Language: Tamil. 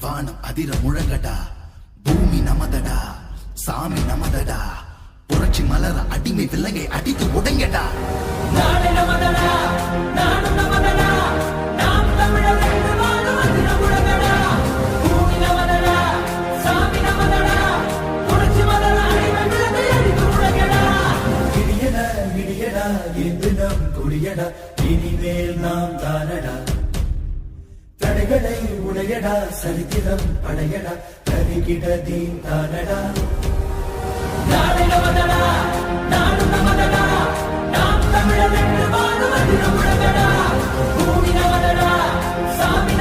வானம் அதிர முழங்கடா. பூமி நமதடா. சாமி நமதடா. புரட்சி மலர அடிமை விலங்கை அடித்து உடைங்கடா நாடு நமதடா. நாடு நமதடா. நாம் தமிழர் என்று வாழும் அதிர முழங்கடா. பூமி நமதடா. சாமி நமதடா. புரட்சி மலர அடிமை என்று நம் கொடியடா. இனிமேல் நாம் தானடா. தடைகளை உடையடா சரித்திரம் படையடா கருகிட தீன் தானடா. நாடு நமதடா நாடு நமதடா நாம் தமிழர் என்று வாழும் உலகடா. பூமி நமதடா சாமி